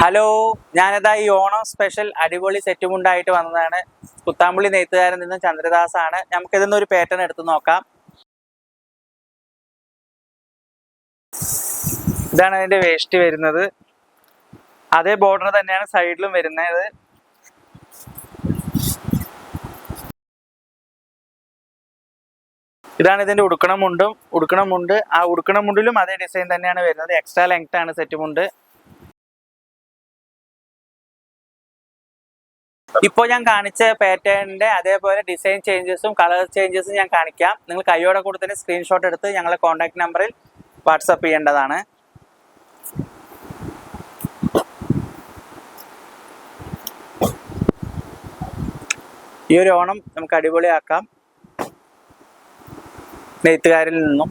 Hello ഞാനിതാ ഈ Onam special അടിപൊളി സെറ്റുമുണ്ടായിട്ട് വന്നതാണ്. കുത്താമ്പുള്ളി നെയ്ത്തുകാരൻ നിന്നും ചന്ദ്രദാസ് ആണ് നമുക്ക് ഇതിന്ന് ഒരു പാറ്റേൺ എടുത്ത് നോക്കാം. ഇതാണ് അതിന്റെ വേസ്റ്റ് വരുന്നത്. അതേ ബോർഡർ തന്നെയാണ് സൈഡിലും വരുന്നത്. ഇതാണ് ഇതിന്റെ ഉടുക്കണ മുണ്ടും. ഉടുക്കണ മുണ്ട് ആ ഉടുക്കണ മുണ്ടിലും അതേ ഡിസൈൻ തന്നെയാണ് വരുന്നത്. എക്സ്ട്രാ ലെങ്ത് ആണ് സെറ്റ് മുണ്ട് ഇപ്പോൾ ഞാൻ കാണിച്ച പാറ്റേണിന്റെ അതേപോലെ ഡിസൈൻ ചേഞ്ചസും കളർ ചേഞ്ചസും ഞാൻ കാണിക്കാം. നിങ്ങൾ കൈയോടെ കൂടെ തന്നെ സ്ക്രീൻഷോട്ട് എടുത്ത് ഞങ്ങളെ കോൺടാക്ട് നമ്പറിൽ വാട്സപ്പ് ചെയ്യേണ്ടതാണ്. ഈ ഒരു ഓണം നമുക്ക് അടിപൊളിയാക്കാം. നെയ്ത്തുകാരിൽ നിന്നും.